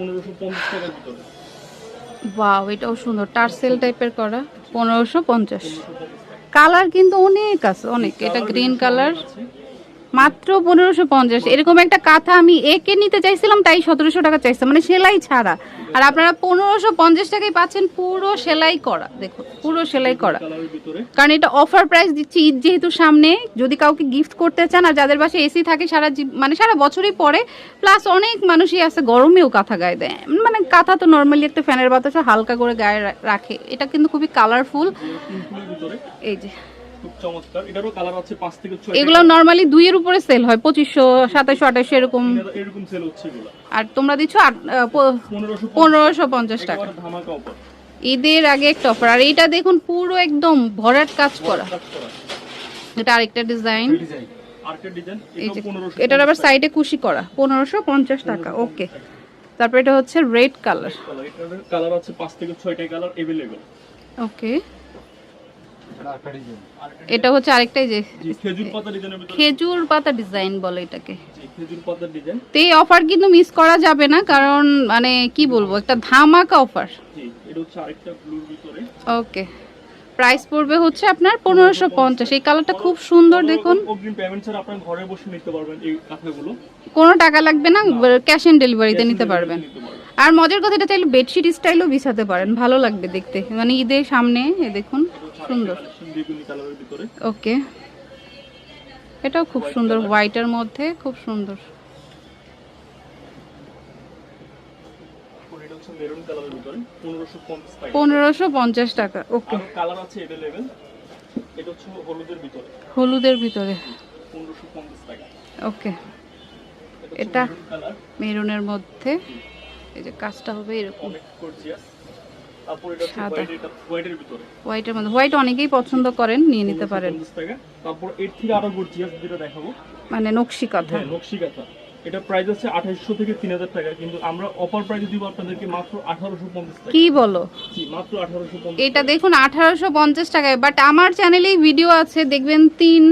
পনেরোশো পঞ্চাশ টাকার ভিতরে। বাও এটাও সুন্দর। টার্সেল টাইপের করা পনেরোশো পঞ্চাশ। কালার কিন্তু অনেক আছে অনেক। এটা গ্রিন কালার। মাত্র পনেরোশো পঞ্চাশ। এরকম একটা কাঁথা আমি একে নিতে চাইছিলাম, তাই সতেরোশো টাকা চাইছিলাম। মানে সেলাই ছাড়া। আর আপনারা পনেরোশো পঞ্চাশ টাকায় পাচ্ছেন পুরো সেলাই করা। দেখুন, পুরো সেলাই করা। কারণ এটা অফার প্রাইস দিচ্ছি ঈদ যেহেতু সামনে। যদি কাউকে গিফট করতে চান, আর যাদের বাসায় এসি থাকে, সারা মানে সারা বছরই পরে প্লাস অনেক মানুষই আছে গরমেও কাঁথা গায়ে দেয়। মানে কাঁথা তো নর্মালি একটা ফ্যানের বাতাসে হালকা করে গায়ে রাখে। এটা কিন্তু খুবই কালারফুল এই যে। খুব চমৎকার। এটারও কালার আছে পাঁচ থেকে ছয় এগুলো নর্মালি দুইয়ের উপরে সেল হয় পঁচিশশো সাতাশশো আঠাশশো এরকম। এরকম সেল হচ্ছে এগুলো। আর তোমরা দিচ্ছ টাকা। ধামাকা অফার ঈদের আগে একটা অফার আর এইটা দেখুন পুরো একদম ভরাট কাজ করা। এটা আরেকটা ডিজাইন এটার আবার সাইডে কুশি করা। পনেরোশো পঞ্চাশ টাকা ওকে তারপর এটা হচ্ছে রেড কালার কালার কালার আছে পাঁচ থেকে ছয়টা কালার এভেলেবেল ওকে এটা হচ্ছে আরেকটাই যে খেজুর পাতা ডিজাইন বলে এটাকে। তো এই অফার কিন্তু মিস করা যাবে না কারণ মানে কি বলব একটা ধামাকা অফার জি এটা হচ্ছে আরেকটা ব্লুর ভিতরে। ওকে প্রাইস পড়বে হচ্ছে আপনার পনেরোশো পঞ্চাশ। এই কালারটা খুব সুন্দর দেখুন। অগ্রিম পেমেন্ট ছাড়া আপনার ঘরে বসে নিতে পারবেন এই কাঁথাগুলো কোনো টাকা লাগবে না ক্যাশ অন ডেলিভারিতে নিতে পারবেন। নিতে পারবেন। আর মজার কথা এটা চাইলে বেডশিট স্টাইলও বিছাতে পারেন। ভালো লাগবে দেখতে। মানে ঈদের সামনে এ দেখুন। সুন্দর। ওকে। এটাও খুব সুন্দর। হোয়াইটের মধ্যে খুব সুন্দর। পনেরোশো পঞ্চাশ টাকা, ওকে। হলুদের ভিতরে। ওকে। এটা মেরুনের মধ্যে। এই যে কাজটা হবে এরকম। সাদা। হোয়াইট হোয়াইটের মধ্যে। হোয়াইট অনেকেই পছন্দ করেন নিয়ে নিতে পারেন। তারপর এর থেকে আরও গর্জিয়াস যেটা দেখাবো। মানে নকশি কথা। হ্যাঁ নকশি কাঁথা। এটা প্রাইস আছে আঠাইশশো থেকে তিন হাজার টাকা কিন্তু আমরা অফার প্রাইস দিব আপনাদেরকে মাত্র আঠারোশো পঞ্চাশ টাকা। কি বলো? জি মাত্র এটা দেখুন আঠারোশো পঞ্চাশ টাকায়। বাট আমার চ্যানেলেই ভিডিও আছে দেখবেন তিন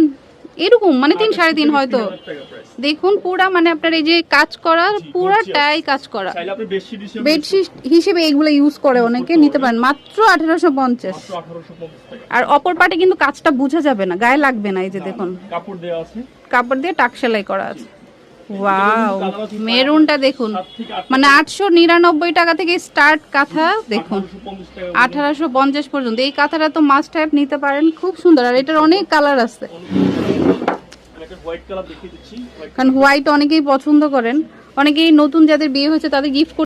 এরকম মানে তিন সাড়ে তিন হয়তো। দেখুন পুরা মানে আপনার এই যে কাজ করা পুরাটাই কাজ করা। বেডশিট হিসেবে এইগুলো ইউজ করে অনেকে নিতে পারেন। মাত্র আঠারোশো পঞ্চাশ। আর অপর পাটে কিন্তু কাজটা বোঝা যাবে না গায়ে লাগবে না এই যে দেখুন। কাপড় দেওয়া আছে। কাপড় দিয়ে টাক সেলাই করা আছে। ওয়াও মেরুনটা দেখুন। মানে আটশো নিরানব্বই টাকা থেকে স্টার্ট কাঁথা দেখুন। আঠারোশো পঞ্চাশ পর্যন্ত। এই কাঁথাটা তো মাস্ট টাইপ নিতে পারেন খুব সুন্দর। আর এটার অনেক কালার আছে আমি একটা হোয়াইট কালার দেখিয়ে দিচ্ছি হোয়াইট কারণ হোয়াইট অনেকেই পছন্দ করেন অনেকেই নতুন যাদের বিয়ে হয়েছে তাদের গিফট